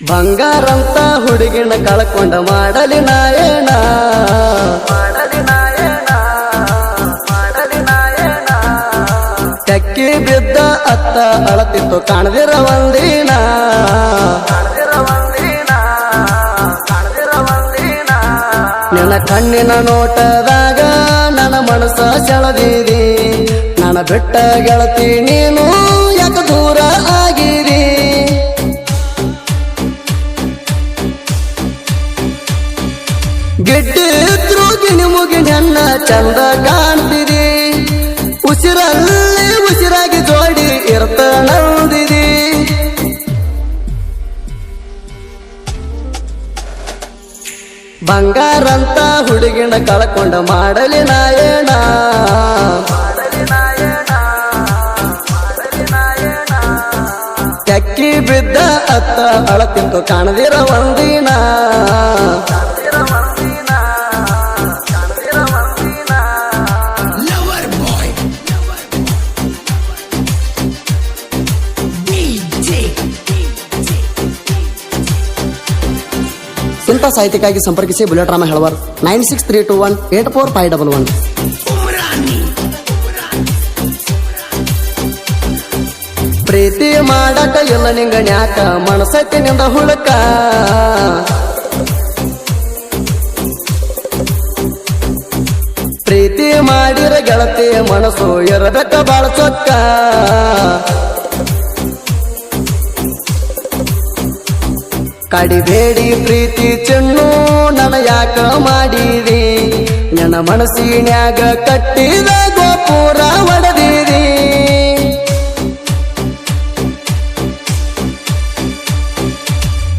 ಬಂಗಾರಂತ ಹುಡುಗಿನ ಕಳ್ಕೊಂಡ ಮಾಡಲಿ ನಾಯಣ ಟಕ್ಕಿ ಬಿದ್ದ ಅತ್ತ ಅಳತಿತ್ತು ಕಾಣದಿರ ಒಂದಿನ. ನನ್ನ ಒಂದಿನ ಕಾಣದಿರ ಒಂದಿನ. ನಿನ್ನ ಕಣ್ಣಿನ ನೋಟದಾಗ ನನ್ನ ಮನಸ್ಸ ಸೆಳೆದಿರಿ ನನ್ನ ಬಿಟ್ಟ ಗೆಳತಿ ನೀನು ಯಾಕೆ ದೂರ ಬಂಗಾರಂತ ಹುಡುಗಿನ ಕಳ್ಕೊಂಡ ಮಾಡಲಿ ನಾಯಣ ತೆಕ್ಕಿ ಬಿದ್ದ ಅತ್ತ ಅಳತಿಂತು ಕಾಣದಿರ ಒಂದಿನ. ಇಂಥ ಸಾಹಿತ್ಯಕ್ಕಾಗಿ ಸಂಪರ್ಕಿಸಿ ಬುಲೆಟ್ ರಾಮ ಹೇಳುವರು. Nine six three two one eight four five double one. ಪ್ರೀತಿ ಮಾಡಕ ಎಲ್ಲ ನಿಂಗಣ್ಯಾಕ ಮನಸೈತಿ ನಿಂದ ಹುಳಕ. ಪ್ರೀತಿ ಮಾಡಿರ ಗೆಳತಿ ಮನಸ್ಸು ಇರಬೇಕ ಬಾಳ ಚೊಕ್ಕ ಕಡಿಬೇಡಿ ಪ್ರೀತಿ ಚೆನ್ನು ನನ ಯಾಕ ಮಾಡಿರಿ ನನ್ನ ಮನಸ್ಸಿನ್ಯಾಗ ಕಟ್ಟಿದ ಗೋಪುರ ಒಡೆದಿರಿ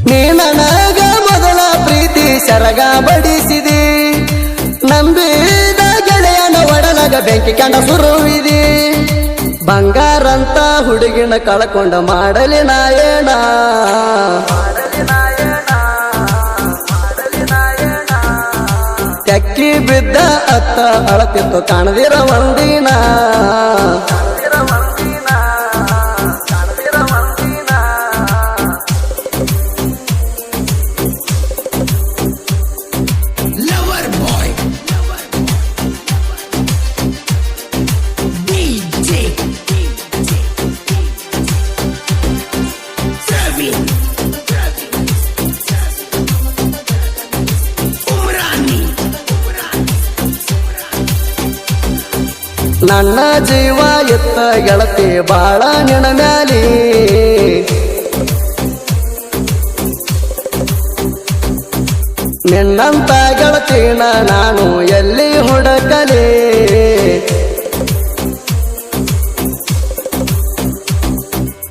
ನೀ ನನಗ ಮೊದಲ ಪ್ರೀತಿ ಸರಗ ಬಡಿಸಿದಿ. ನಂಬಿದ ಗೆಳೆಯನ ಒಡಲಾಗ ಬೆಂಕಿ ಕಂಡ ಸುರುವಿದಿ. ಬಂಗಾರಂತ ಹುಡುಗಿನ ಕಳ್ಕೊಂಡ ಮಾಡಲಿ ನಾಯಣ ತೆಕ್ಕಿ ಬಿದ್ದ ಅತ್ತ ಅಳತಿತ್ತು ಕಾಣದಿರ ಒಂದಿನ. ನನ್ನ ಜೀವ ಎತ್ತ ಗೆಳತಿ ಬಾಳ ನಿನ ಮ್ಯಾಲಿ. ನಿನ್ನಂತ ಗೆಳತಿನ ನಾನು ಎಲ್ಲಿ ಹುಡುಕಲಿ?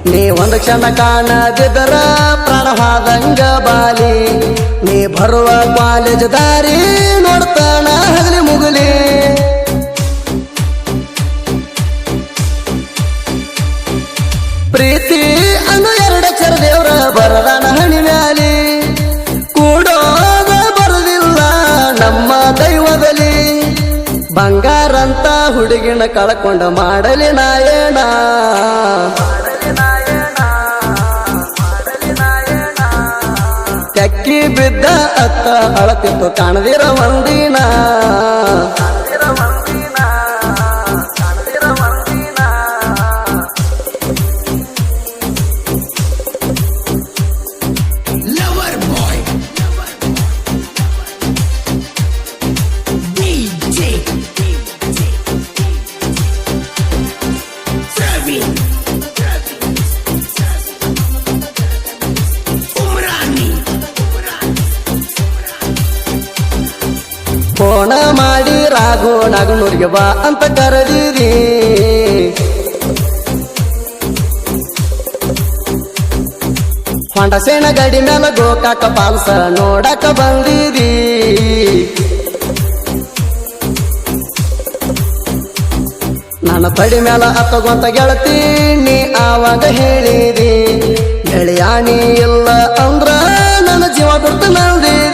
ನೀ ಒಂದು ಕ್ಷಣ ಕಾಣದಿದ್ದರ ಪ್ರಾಣವಾದಂಗ ಬಾಲಿ. ನೀ ಬರುವ ಕಾಲೇಜ್ ದಾರಿ ನೋಡ್ತಾನ ಹಗಲಿ ಮುಗಲಿ. ಪ್ರೀತಿ ಅನ್ನು ಎರಡಕ್ಷರ ದೇವ್ರ ಬರದಾನ ಹಣಿ ಮ್ಯಾಲಿ. ಕೂಡೋದ ಬರದಿಲ್ಲ ನಮ್ಮ ದೈವದಲ್ಲಿ. ಬಂಗಾರಂತ ಹುಡುಗಿನ ಕಳ್ಕೊಂಡ ಮಾಡಲಿ ನಾಯಣ ತೆಕ್ಕಿ ಬಿದ್ದ ಅತ್ತ ಅಳತಿತ್ತು ಕಾಣದಿರ ಒಂದಿನ. ಫೋನ ಮಾಡಿ ರಾಘು ನಗನೂರಿಗೆ ಬಾ ಅಂತ ಕರೆದಿರಿ. ಹೊಂಡಸೇನ ಗಡಿ ಮೇಲ ಗೋಕಾಕ ಪಾಲ್ಸ ನೋಡಕ ಬಂದಿರಿ. ನನ್ನ ತಡಿ ಮೇಲ ಹತ್ತಗೊಂತ ಗೆಳತಿ, ನೀ ಆವಾಗ ಹೇಳಿರಿ ಗೆಳೆಯಾಣಿ ಇಲ್ಲ ಅಂದ್ರ ನನ್ನ ಜೀವ ಬಿಟ್ಟು ನಂದಿರಿ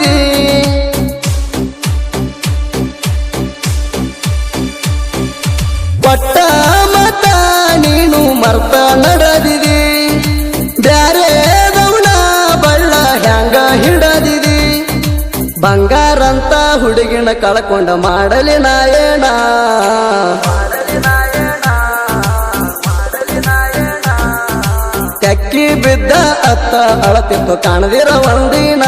ನೀನು ಮರ್ತ ನಡದಿದಿ. ಬ್ಯಾರೆ ದೌನ ಬಳ್ಳ ಹ್ಯಾಂಗ ಹಿಡದಿದಿ. ಬಂಗಾರಂತ ಹುಡುಗಿನ ಕಳ್ಕೊಂಡ ಮಾಡಲಿ ನಾಯಣ ಕಕ್ಕಿ ಬಿದ್ದ ಅತ್ತ ಅಳತಿತ್ತು ಕಾಣದಿರ ಒಂದಿನ.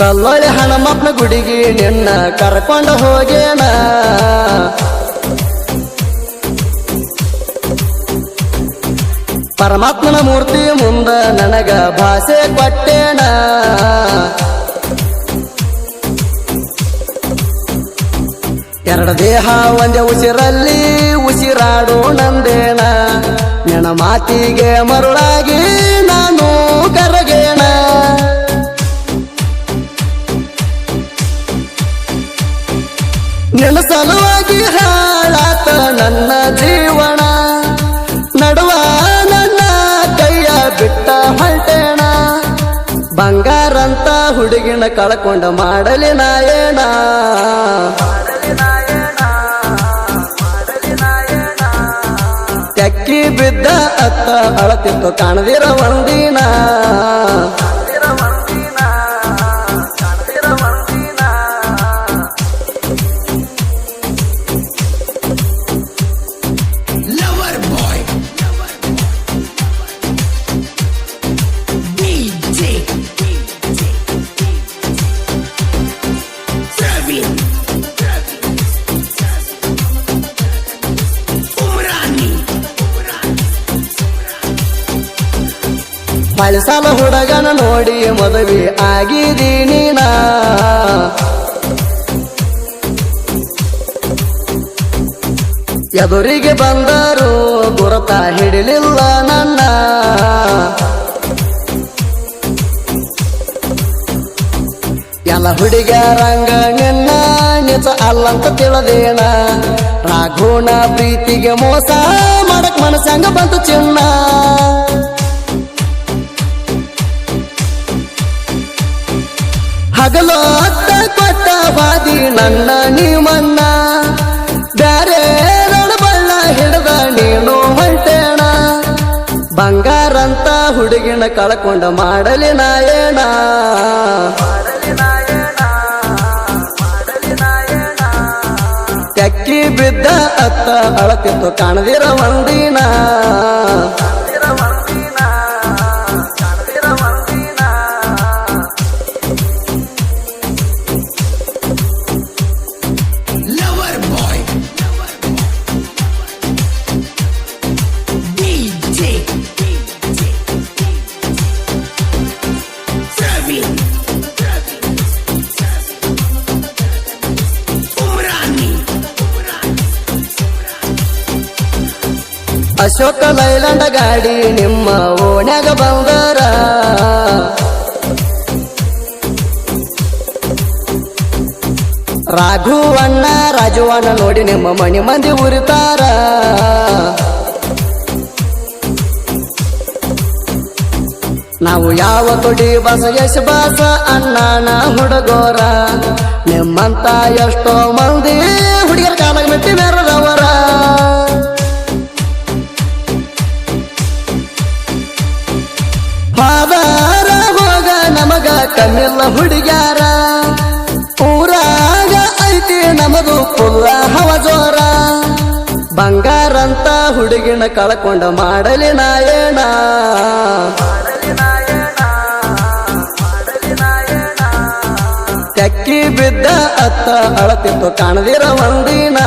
ಕಲ್ಲೊಳ್ಳಿ ಹಣಮಪ್ಪನ ಗುಡಿಗೆ ನಿನ್ನ ಕರ್ಕೊಂಡು ಹೋಗೇನ? ಪರಮಾತ್ಮನ ಮೂರ್ತಿ ಮುಂದ ನನಗ ಭಾಷೆ ಕೊಟ್ಟೇನ? ಎರಡು ದೇಹ, ಒಂದೇ ಉಸಿರಲ್ಲಿ ಉಸಿರಾಡು ನಂದೇನ ನಿನ್ನ ಮಾತಿಗೆ ಮರುಳಾಗಿ ನಾನು ನಿನ್ನ ಸಲುವಾಗಿ ಹಾಳಾತ ನನ್ನ ಜೀವನ. ನಡುವ ನನ್ನ ಕೈಯ ಬಿಟ್ಟ ಹೊಂಟೇಣ ಬಂಗಾರಂತ ಹುಡುಗಿನ ಕಳ್ಕೊಂಡ ಮಾಡಲಿ ನಾಯಣ ತೆಕ್ಕಿ ಬಿದ್ದ ಅತ್ತ ಅಳತಿತ್ತು ಕಾಣದಿರ ಒಂದಿನ. ಸಾಲ ಹುಡುಗನ ನೋಡಿ ಮದುವೆ ಆಗಿದ್ದೀನಿ ನಾ. ಎದುರಿಗೆ ಬಂದರು ಗುರುತ ಹಿಡಿಲಿಲ್ಲ ನನ್ನ. ಎಲ್ಲ ಹುಡುಗರಂಗ ನಿನ್ನ ನಿಜ ಅಲ್ಲಂತ ತಿಳದೇನ. ರಾಘೋಣ ಪ್ರೀತಿಗೆ ಮೋಸ ಮಾಡಕ್ ಮನಸ್ಸಂಗ ಬಂತು ಚಿನ್ನ. ಹಗಲು ಅತ್ತ ಕೊಟ್ಟ ಬಾದಿ ನನ್ನ ನೀವನ್ನ ಬ್ಯಾರೆ ಬಳ್ಳ ಹಿಡ್ದ ನೀನು ಹೊಂಟೇಣ. ಬಂಗಾರಂತ ಹುಡುಗಿನ ಕಳ್ಕೊಂಡ ಮಾಡಲಿ ನಾಯಣ ತೆಕ್ಕಿ ಬಿದ್ದ ಅತ್ತ ಅಳತಿತ್ತು ಕಾಣದಿರ ಒಂದಿನ. ಅಶೋಕ ಲೈಲಾಂಡ ಗಾಡಿ ನಿಮ್ಮ ಓಣ್ಯಾಗ ಬಂಗಾರ. ರಾಘುವಣ್ಣ ರಾಜುವಣ್ಣ ನೋಡಿ ನಿಮ್ಮ ಮಣಿ ಮಂದಿ ಉರಿತಾರ. ನಾವು ಯಾವ ತೊಡಿ ಬಸ ಯಶ ಬಾಸ ಅಣ್ಣನ ಹುಡುಗೋರ. ನಿಮ್ಮಂತ ಎಷ್ಟೋ ಮಂದಿ ಹುಡುಗರ ಕಾಲಾಗ ಮೆಟ್ಟಿ ಮೇರದವರ ಕಮ್ಮಿಲ್ಲ ಹುಡುಗ್ಯಾರ? ಊರಾಗ ಐತಿ ನಮದು ಪುಲ್ಲ ಹವ ಜೋರ. ಬಂಗಾರಂತ ಹುಡುಗಿನ ಕಳ್ಕೊಂಡ ಮಾಡಲಿ ನಾಯಣ ತೆಕ್ಕಿ ಬಿದ್ದ ಅತ್ತ ಅಳತಿತ್ತು ಕಾಣದಿರ ಒಂದಿನ.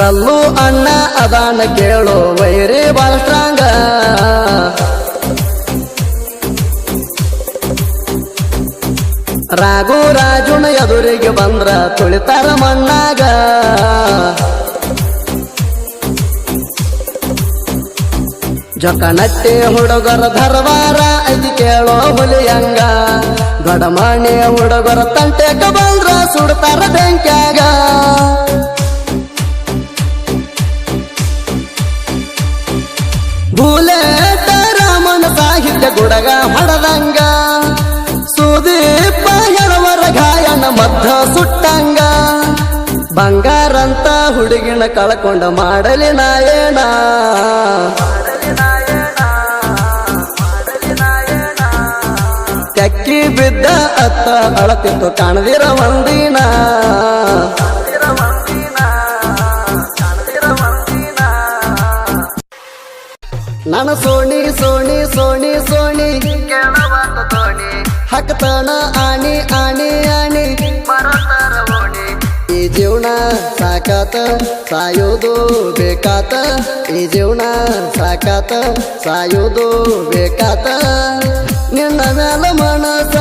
ಕಲ್ಲು ಅಣ್ಣ ಅದಾನ ಕೇಳೋ ವೈರಿ ಬಾಳ ಸ್ಟ್ರಾಂಗ ರಾಘು ರಾಜುನ ಎದುರಿಗೆ ಬಂದ್ರ ತುಳಿತಾರ ಮಣ್ಣಾಗ. ಜೊಕನಟ್ಟಿ ಹುಡುಗರ ಧರ್ವಾರ ಐತಿ ಕೇಳೋ ಹುಲಿಯಂಗ. ದೊಡಮಾಣಿಯ ಹುಡುಗರ ತಂಟೆಕ ಬಂದ್ರ ಸುಡ್ತಾರ ಬೆಂಕ್ಯಾಗ. ಬುಲೆಟ ರಾಮನ ಸಾಹಿತ್ಯ ಗುಡಗ ಹಡದಂಗ. ಸುದೀಪ ಎಳವರ ಗಾಯನ ಮಧ್ಯ ಸುಟ್ಟಂಗ. ಬಂಗಾರಂತ ಹುಡುಗಿನ ಕಳ್ಕೊಂಡ ಮಾಡಲಿ ನಾಯಣ ತೆಕ್ಕಿ ಬಿದ್ದ ಅತ್ತ ಅಳತಿತ್ತು ಕಾಣದಿರ ಒಂದಿನ. ನನ್ನ ಸೋಣಿ ಸೋಣಿ ಸೋಣಿ ಸೋಣಿ. ಹಕ್ಕತನ ಆಣಿ ಆಣಿ ಆಣಿ. ಈ ಜೀವನ ಸಾಕಾತ, ಸಾಯೋದು ಬೇಕಾತ. ಈ ಜೀವನ ಸಾಕಾತ, ಸಾಯೋದು ಬೇಕಾತ. ನಿನ್ನ ಮ್ಯಾಲ ಮನಸ